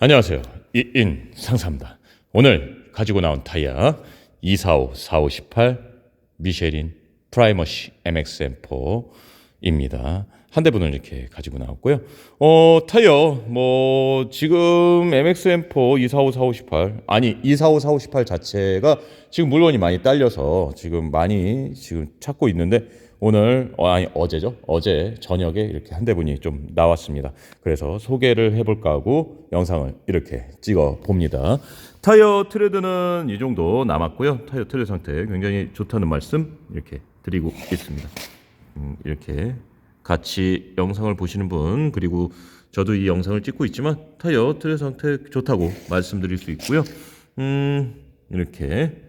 안녕하세요. 이인 상사입니다. 오늘 가지고 나온 타이어 245 4518 미쉐린 프라이머시 MXM4 입니다. 한 대분을 이렇게 가지고 나왔고요. 어, 타이어 뭐 지금 MXM4 245 4518 아니 245 4518 자체가 지금 물건이 많이 딸려서 지금 많이 지금 찾고 있는데 오늘 어, 아니 어제죠? 어제 저녁에 이렇게 한 대분이 좀 나왔습니다. 그래서 소개를 해볼까 하고 영상을 이렇게 찍어 봅니다. 타이어 트레드는 이 정도 남았고요. 타이어 트레드 상태 굉장히 좋다는 말씀 이렇게 드리고 있습니다. 음, 이렇게 같이 영상을 보시는 분 그리고 저도 이 영상을 찍고 있지만 타이어 트레드 상태 좋다고 말씀드릴 수 있고요 음 이렇게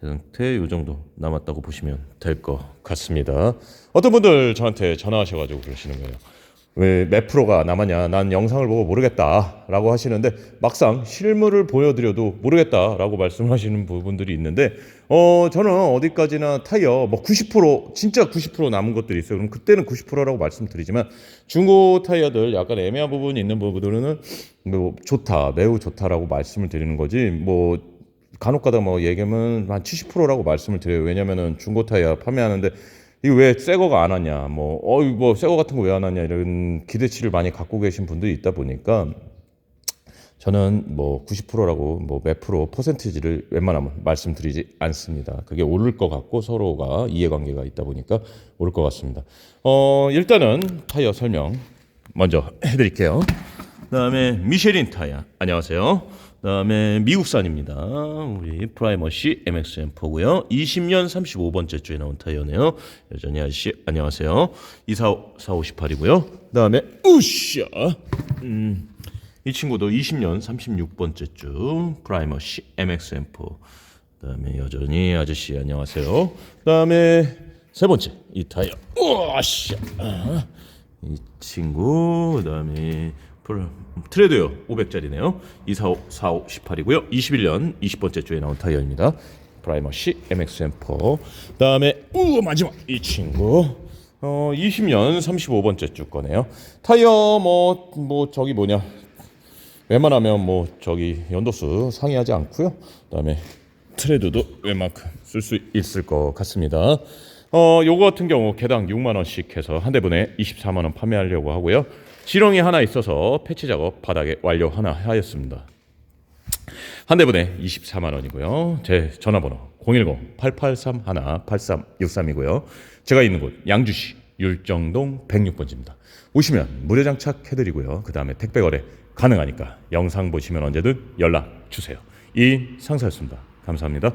대상태 이 정도 남았다고 보시면 될 것 같습니다. 어떤 분들 저한테 전화하셔가지고 그러시는 거예요. 왜 몇 프로가 남았냐? 난 영상을 보고 모르겠다 라고 하시는데 막상 실물을 보여드려도 모르겠다 라고 말씀하시는 부분들이 있는데 어 저는 어디까지나 타이어 뭐 90% 진짜 90% 남은 것들이 있어요. 그럼 그때는 90%라고 말씀드리지만 중고 타이어들 약간 애매한 부분이 있는 부분들은 뭐 좋다, 매우 좋다라고 말씀을 드리는 거지 뭐 간혹가다 뭐 얘기하면 한 70%라고 말씀을 드려요. 왜냐면은 중고 타이어 판매하는데 이거 왜 새 거가 안 왔냐, 뭐 어이 뭐 새 거 같은 거 왜안 왔냐 이런 기대치를 많이 갖고 계신 분들이 있다 보니까 저는 뭐 90%라고 뭐 몇 프로 퍼센티지를 웬만하면 말씀드리지 않습니다. 그게 오를 것 같고 서로가 이해관계가 있다 보니까 오를 것 같습니다. 어 일단은 타이어 설명 먼저 해드릴게요. 그다음에 미쉐린 타이어 안녕하세요. 그다음에 미국산입니다. 우리 프라이머시 MXM4고요. 20년 35번째 주에 나온 타이어네요. 여전히 아저씨 안녕하세요. 24548이고요. 그다음에 우샤 음, 이 친구도 20년 36번째 주 프라이머시 MXM4. 그다음에 여전히 아저씨 안녕하세요. 그다음에 세 번째 이 타이어 우샤 아, 이 친구 그다음에 트레드요 500짜리네요. 245 45 18이고요. 21년 20번째 주에 나온 타이어입니다. 프라이머시 MXM4. 그다음에 우 마지막 이 친구 어 20년 35번째 주 거네요. 타이어 뭐뭐 저기 뭐냐 웬만하면 뭐 저기 연도수 상회하지 않고요. 그다음에 트레드도 웬만큼 쓸 수 있을 것 같습니다. 어, 요거 같은 경우 개당 6만 원씩 해서 한 대분에 24만 원 판매하려고 하고요. 지렁이 하나 있어서 패치 작업 바닥에 완료 하나 하였습니다. 한 대분에 24만 원이고요. 제 전화번호 010-883-8363이고요. 제가 있는 곳 양주시 율정동 106번지입니다. 오시면 무료 장착 해드리고요. 그 다음에 택배 거래 가능하니까 영상 보시면 언제든 연락 주세요. 이 상사였습니다. 감사합니다.